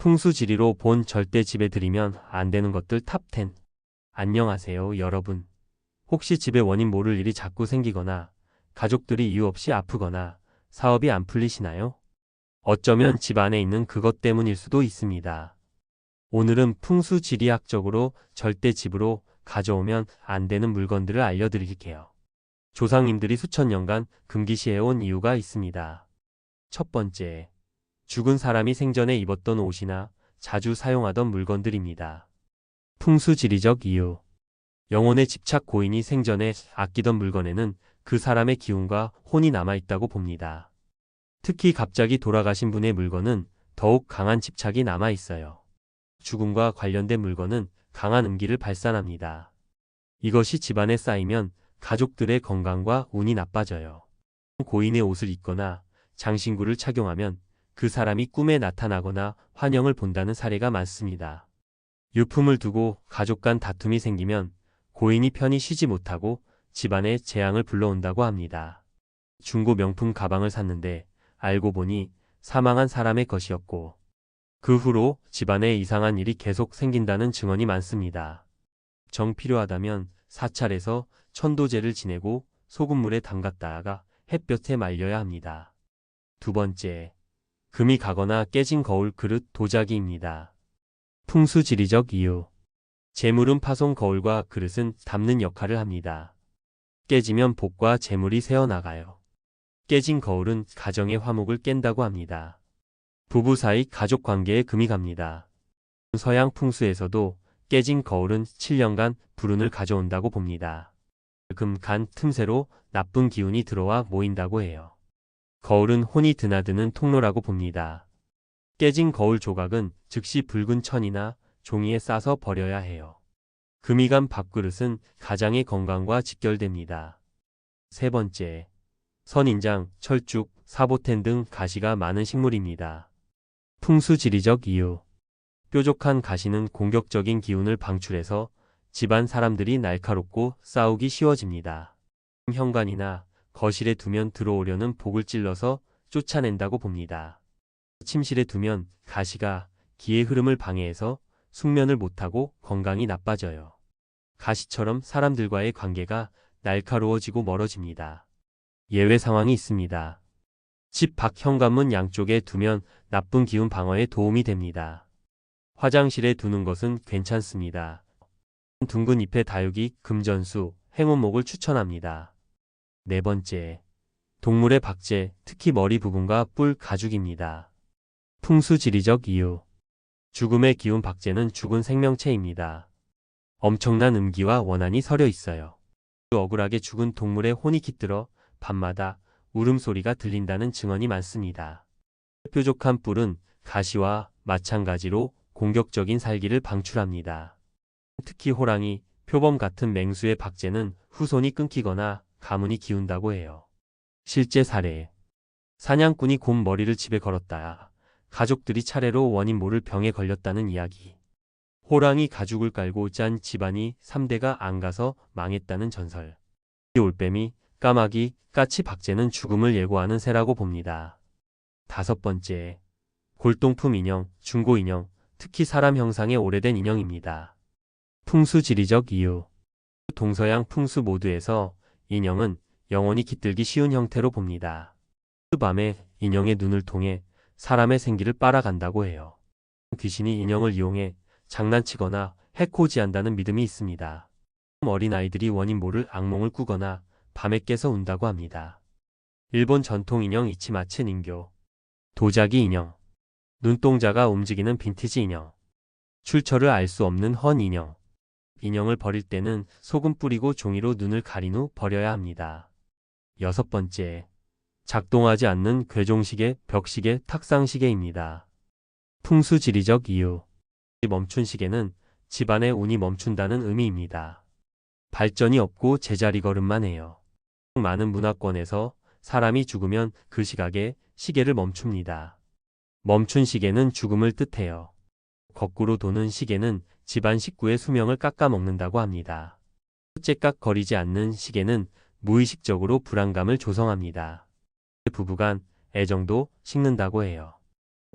풍수지리로 본 절대 집에 들이면 안 되는 것들 탑10. 안녕하세요, 여러분. 혹시 집에 원인 모를 일이 자꾸 생기거나 가족들이 이유 없이 아프거나 사업이 안 풀리시나요? 어쩌면 집 안에 있는 그것 때문일 수도 있습니다. 오늘은 풍수지리학적으로 절대 집으로 가져오면 안 되는 물건들을 알려드릴게요. 조상님들이 수천 년간 금기시해온 이유가 있습니다. 첫 번째, 죽은 사람이 생전에 입었던 옷이나 자주 사용하던 물건들입니다. 풍수지리적 이유. 영혼의 집착 고인이 생전에 아끼던 물건에는 그 사람의 기운과 혼이 남아있다고 봅니다. 특히 갑자기 돌아가신 분의 물건은 더욱 강한 집착이 남아있어요. 죽음과 관련된 물건은 강한 음기를 발산합니다. 이것이 집안에 쌓이면 가족들의 건강과 운이 나빠져요. 고인의 옷을 입거나 장신구를 착용하면 그 사람이 꿈에 나타나거나 환영을 본다는 사례가 많습니다. 유품을 두고 가족 간 다툼이 생기면 고인이 편히 쉬지 못하고 집안에 재앙을 불러온다고 합니다. 중고 명품 가방을 샀는데 알고 보니 사망한 사람의 것이었고 그 후로 집안에 이상한 일이 계속 생긴다는 증언이 많습니다. 정 필요하다면 사찰에서 천도제를 지내고 소금물에 담갔다가 햇볕에 말려야 합니다. 두 번째, 금이 가거나 깨진 거울 그릇 도자기입니다. 풍수지리적 이유. 재물은 파손 거울과 그릇은 담는 역할을 합니다. 깨지면 복과 재물이 새어나가요. 깨진 거울은 가정의 화목을 깬다고 합니다. 부부 사이 가족 관계에 금이 갑니다. 서양 풍수에서도 깨진 거울은 7년간 불운을 가져온다고 봅니다. 금, 간, 틈새로 나쁜 기운이 들어와 모인다고 해요. 거울은 혼이 드나드는 통로라고 봅니다. 깨진 거울 조각은 즉시 붉은 천이나 종이에 싸서 버려야 해요. 금이 간 밥그릇은 가장의 건강과 직결됩니다. 세 번째, 선인장, 철쭉, 사보텐 등 가시가 많은 식물입니다. 풍수지리적 이유. 뾰족한 가시는 공격적인 기운을 방출해서 집안 사람들이 날카롭고 싸우기 쉬워집니다. 현관이나 거실에 두면 들어오려는 복을 찔러서 쫓아낸다고 봅니다. 침실에 두면 가시가 기의 흐름을 방해해서 숙면을 못하고 건강이 나빠져요. 가시처럼 사람들과의 관계가 날카로워지고 멀어집니다. 예외 상황이 있습니다. 집 밖 현관문 양쪽에 두면 나쁜 기운 방어에 도움이 됩니다. 화장실에 두는 것은 괜찮습니다. 둥근 잎의 다육이, 금전수, 행운목을 추천합니다. 네 번째, 동물의 박제, 특히 머리 부분과 뿔 가죽입니다. 풍수지리적 이유. 죽음의 기운 박제는 죽은 생명체입니다. 엄청난 음기와 원한이 서려 있어요. 억울하게 죽은 동물의 혼이 깃들어 밤마다 울음소리가 들린다는 증언이 많습니다. 뾰족한 뿔은 가시와 마찬가지로 공격적인 살기를 방출합니다. 특히 호랑이, 표범 같은 맹수의 박제는 후손이 끊기거나 가문이 기운다고 해요. 실제 사례. 사냥꾼이 곰 머리를 집에 걸었다. 가족들이 차례로 원인 모를 병에 걸렸다는 이야기. 호랑이 가죽을 깔고 짠 집안이 3대가 안 가서 망했다는 전설. 올빼미, 까마귀, 까치 박제는 죽음을 예고하는 새라고 봅니다. 다섯 번째. 골동품 인형, 중고 인형, 특히 사람 형상의 오래된 인형입니다. 풍수 지리적 이유. 동서양 풍수 모두에서 인형은 영원히 깃들기 쉬운 형태로 봅니다. 그 밤에 인형의 눈을 통해 사람의 생기를 빨아간다고 해요. 귀신이 인형을 이용해 장난치거나 해코지한다는 믿음이 있습니다. 어린아이들이 원인 모를 악몽을 꾸거나 밤에 깨서 운다고 합니다. 일본 전통 인형 이치마츠 인교 도자기 인형 눈동자가 움직이는 빈티지 인형 출처를 알 수 없는 헌 인형 인형을 버릴 때는 소금 뿌리고 종이로 눈을 가린 후 버려야 합니다. 여섯 번째, 작동하지 않는 괴종시계, 벽시계, 탁상시계입니다. 풍수지리적 이유. 멈춘 시계는 집안의 운이 멈춘다는 의미입니다. 발전이 없고 제자리 걸음만 해요. 많은 문화권에서 사람이 죽으면 그 시각에 시계를 멈춥니다. 멈춘 시계는 죽음을 뜻해요. 거꾸로 도는 시계는 집안 식구의 수명을 깎아먹는다고 합니다. 째깍 거리지 않는 시계는 무의식적으로 불안감을 조성합니다. 부부간 애정도 식는다고 해요.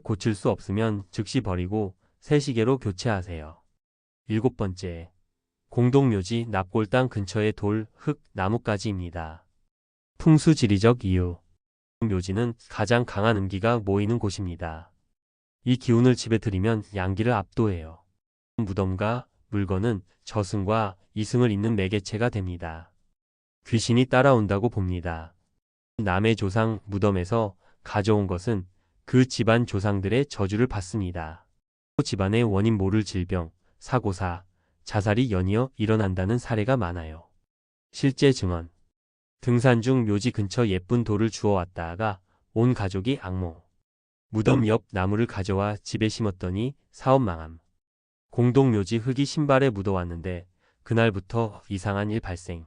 고칠 수 없으면 즉시 버리고 새 시계로 교체하세요. 일곱 번째, 공동묘지 납골당 근처의 돌, 흙, 나무까지입니다. 풍수지리적 이유 묘지는 가장 강한 음기가 모이는 곳입니다. 이 기운을 집에 들이면 양기를 압도해요. 무덤과 물건은 저승과 이승을 잇는 매개체가 됩니다. 귀신이 따라온다고 봅니다. 남의 조상 무덤에서 가져온 것은 그 집안 조상들의 저주를 받습니다. 집안의 원인 모를 질병, 사고사, 자살이 연이어 일어난다는 사례가 많아요. 실제 증언. 등산 중 묘지 근처 예쁜 돌을 주워왔다가 온 가족이 악몽. 무덤 옆 나무를 가져와 집에 심었더니 사업 망함. 공동묘지 흙이 신발에 묻어왔는데 그날부터 이상한 일 발생.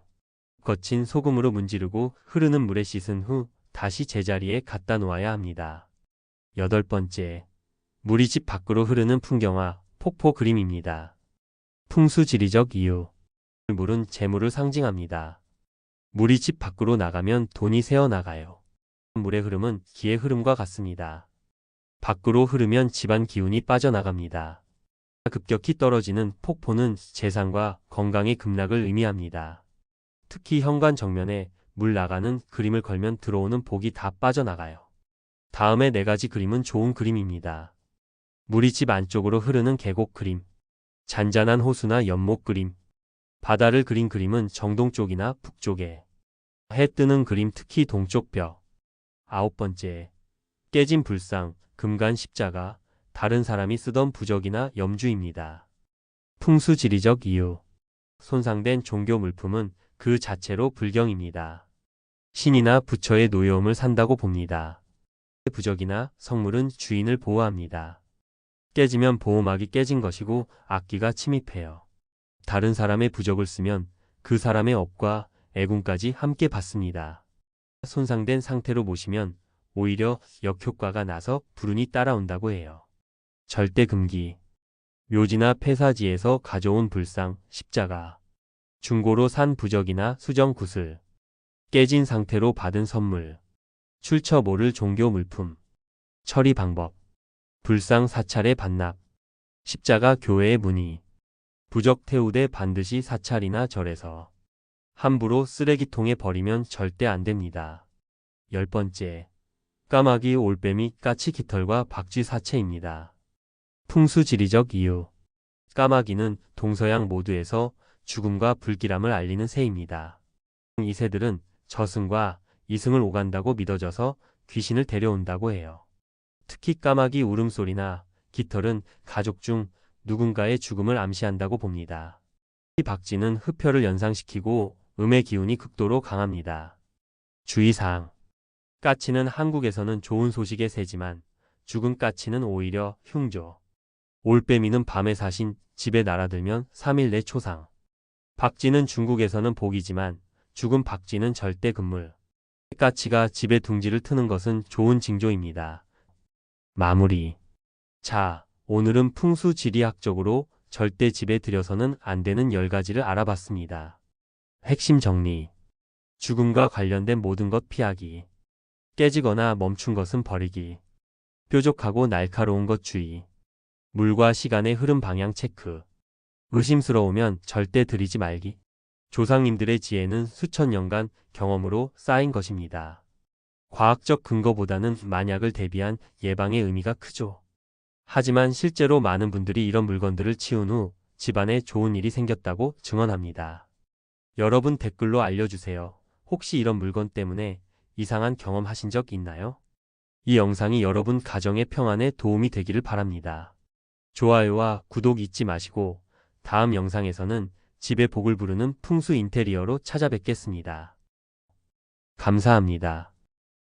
거친 소금으로 문지르고 흐르는 물에 씻은 후 다시 제자리에 갖다 놓아야 합니다. 여덟 번째. 물이 집 밖으로 흐르는 풍경화, 폭포 그림입니다. 풍수지리적 이유. 물은 재물을 상징합니다. 물이 집 밖으로 나가면 돈이 새어나가요. 물의 흐름은 기의 흐름과 같습니다. 밖으로 흐르면 집안 기운이 빠져나갑니다. 급격히 떨어지는 폭포는 재산과 건강의 급락을 의미합니다. 특히 현관 정면에 물 나가는 그림을 걸면 들어오는 복이 다 빠져나가요. 다음에 네 가지 그림은 좋은 그림입니다. 물이 집 안쪽으로 흐르는 계곡 그림, 잔잔한 호수나 연못 그림, 바다를 그린 그림은 정동 쪽이나 북쪽에, 해 뜨는 그림 특히 동쪽 벽. 아홉 번째, 깨진 불상, 금간 십자가, 다른 사람이 쓰던 부적이나 염주입니다. 풍수지리적 이유. 손상된 종교 물품은 그 자체로 불경입니다. 신이나 부처의 노여움을 산다고 봅니다. 부적이나 성물은 주인을 보호합니다. 깨지면 보호막이 깨진 것이고 악기가 침입해요. 다른 사람의 부적을 쓰면 그 사람의 업과 애군까지 함께 받습니다. 손상된 상태로 모시면 오히려 역효과가 나서 불운이 따라온다고 해요. 절대 금기. 묘지나 폐사지에서 가져온 불상, 십자가. 중고로 산 부적이나 수정 구슬. 깨진 상태로 받은 선물. 출처 모를 종교 물품. 처리 방법. 불상 사찰의 반납. 십자가 교회의 문의. 부적 태우되 반드시 사찰이나 절에서. 함부로 쓰레기통에 버리면 절대 안 됩니다. 열 번째. 까마귀 올빼미 까치 깃털과 박쥐 사체입니다. 풍수지리적 이유. 까마귀는 동서양 모두에서 죽음과 불길함을 알리는 새입니다. 이 새들은 저승과 이승을 오간다고 믿어져서 귀신을 데려온다고 해요. 특히 까마귀 울음소리나 깃털은 가족 중 누군가의 죽음을 암시한다고 봅니다. 이 박쥐는 흡혈을 연상시키고 음의 기운이 극도로 강합니다. 주의사항. 까치는 한국에서는 좋은 소식의 새지만 죽은 까치는 오히려 흉조. 올빼미는 밤에 사신 집에 날아들면 3일 내 초상. 박쥐는 중국에서는 복이지만 죽은 박쥐는 절대 금물. 까치가 집에 둥지를 트는 것은 좋은 징조입니다. 마무리. 자, 오늘은 풍수지리학적으로 절대 집에 들여서는 안 되는 10가지를 알아봤습니다. 핵심 정리. 죽음과 관련된 모든 것 피하기. 깨지거나 멈춘 것은 버리기. 뾰족하고 날카로운 것 주의. 물과 시간의 흐름 방향 체크. 의심스러우면 절대 들이지 말기. 조상님들의 지혜는 수천 년간 경험으로 쌓인 것입니다. 과학적 근거보다는 만약을 대비한 예방의 의미가 크죠. 하지만 실제로 많은 분들이 이런 물건들을 치운 후 집안에 좋은 일이 생겼다고 증언합니다. 여러분 댓글로 알려주세요. 혹시 이런 물건 때문에 이상한 경험 하신 적 있나요? 이 영상이 여러분 가정의 평안에 도움이 되기를 바랍니다. 좋아요와 구독 잊지 마시고 다음 영상에서는 집에 복을 부르는 풍수 인테리어로 찾아뵙겠습니다. 감사합니다.